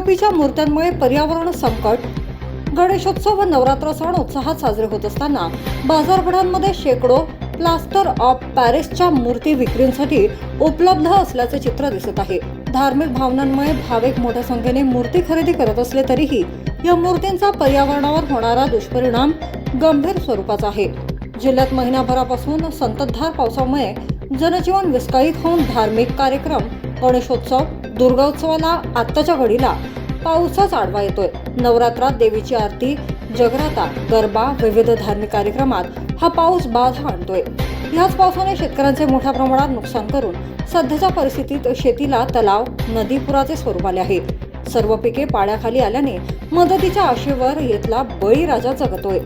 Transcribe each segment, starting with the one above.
पीओपीच्या मूर्त्यांमुळे पर्यावरण संकट. गणेशोत्सव व नवरात्र सण उत्साहात साजरे होत असताना बाजारपेठांमध्ये शेकडो प्लास्टर ऑफ पॅरिसच्या मूर्ती विक्रींसाठी उपलब्ध असल्याचे चित्र दिसत आहे. धार्मिक भावनांमुळे भाविक मोठ्या संख्येने मूर्ती खरेदी करत असले तरीही या मूर्तींचा पर्यावरणावर होणारा दुष्परिणाम गंभीर स्वरूपाचा आहे. जिल्ह्यात महिनाभरापासून संततधार पावसामुळे जनजीवन विस्कळीत होऊन धार्मिक कार्यक्रम गणेशोत्सव दुर्गोत्सवाला आत्ताच्या घडीला पाऊसच आडवा येतोय. नवरात्रात देवीची आरती जगराता गरबा विविध धार्मिक कार्यक्रमात हा पाऊस बाधा आणतोय. ह्याच पावसाने शेतकऱ्यांचे मोठ्या प्रमाणात नुकसान करून सध्याच्या परिस्थितीत शेतीला तलाव नदी पुराचे स्वरूप आले आहे सर्व पिके पाण्याखाली आल्याने मदतीच्या आशेवर येथला बळीराजा जगतोय.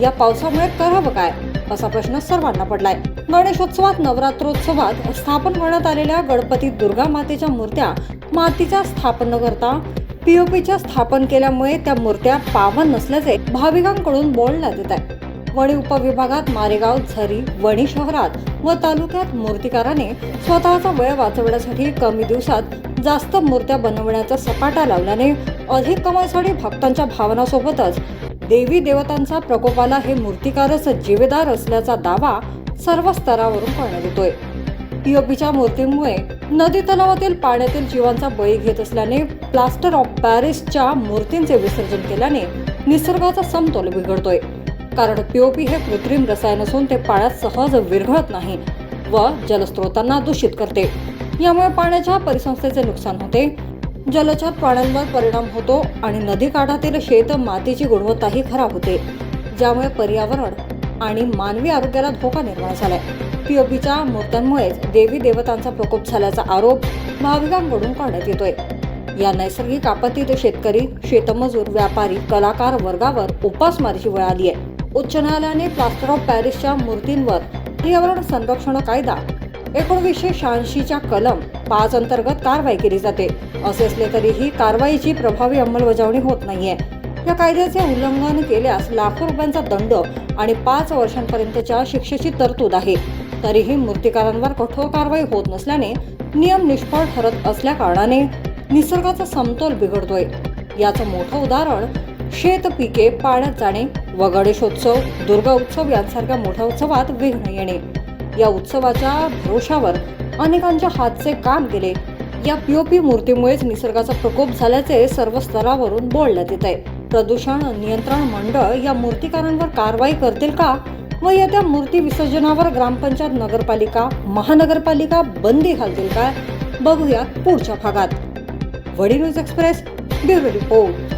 या पावसामुळे करावं काय? असा प्रश्न सर्वांना पडलाय. गणेशोत्सवात नवरात्रोत्सवात स्थापन करण्यात आलेल्या गणपती दुर्गा मातेच्या मूर्त्या मातीच्या स्थापन न करता पीओपीच्या स्थापन केल्यामुळे त्या मूर्त्या पावन नसल्याचे भाविकांकडून बोलण्यात येत आहे. वणी उपविभागात मारेगाव झरी वणी शहरात व तालुक्यात मूर्तिकाराने स्वतःचा वेळ वाचवण्यासाठी कमी दिवसात जास्त मूर्त्या बनवण्याचा सपाटा लावल्याने अधिक कमाईसाठी भक्तांच्या भावनासोबतच देवी देवतांचा प्रकोपाला हे मूर्तिकारच जिवेदार असल्याचा दावा सर्व स्तरावरून करण्यात येतोय. पीओपीच्या मूर्तीमुळे नदी तलावातील पाण्यातील जीवांचा बळी घेत असल्याने प्लास्टर ऑफ पॅरिसच्या मूर्तींचे विसर्जन केल्याने निसर्गाचा समतोल बिघडतोय. कारण पीओपी हे कृत्रिम रसायन असून ते पाण्यात सहज विरघळत नाही व जलस्रोतांना दूषित करते. यामुळे पाण्याच्या परिसंस्थेचे नुकसान होते. जलचर प्राण्यांवर परिणाम होतो आणि नदीकाठातील शेत मातीची गुणवत्ताही खराब होते. ज्यामुळे पर्यावरण आणि मानवी आरोग्याला धोका निर्माण झालाय. पीओपीच्या मूर्त्यांमुळेच देवी देवतांचा प्रकोप झाल्याचा आरोप भाविकांकडून करण्यात येतोय. या नैसर्गिक आपत्तीत शेतकरी शेतमजूर व्यापारी कलाकार वर्गावर उपासमारीची वेळ आली आहे. उच्च न्यायालयाने प्लास्टर ऑफ पॅरिसच्या मूर्तींवर पर्यावरण संरक्षण कायदा एकोणवीसशे शहाऐंशीच्या कलम पाच अंतर्गत कारवाई केली जाते. असे असले तरीही कारवाईची प्रभावी अंमलबजावणी होत नाहीये. या कायद्याचे उल्लंघन केल्यास लाखो रुपयांचा दंड आणि पाच वर्षांपर्यंतच्या शिक्षेची तरतूद आहे. तरीही मूर्तिकारांवर कठोर कारवाई होत नसल्याने नियम निष्फळ ठरत असल्या कारणाने निसर्गाचा समतोल बिघडतोय. याचं मोठं उदाहरण शेत पिके पाण्यात जाणे व गणेशोत्सव दुर्गा उत्सव यांसारख्या मोठ्या उत्सवात विघ्न येणे. या उत्सवाच्या भरोशावर अनेकांच्या हातचे काम गेले. या पीओपी मूर्तीमुळेच निसर्गाचा प्रकोप झाल्याचे सर्व स्तरावरून बोलण्यात येत आहे प्रदूषण नियंत्रण मंडळ या मूर्तिकारांवर कारवाई करतील का? व येत्या मूर्ती विसर्जनावर ग्रामपंचायत नगरपालिका महानगरपालिका बंदी घालतील काय? बघूया पुढच्या भागात. वडी न्यूज एक्सप्रेस ब्युरो रिपोर्ट.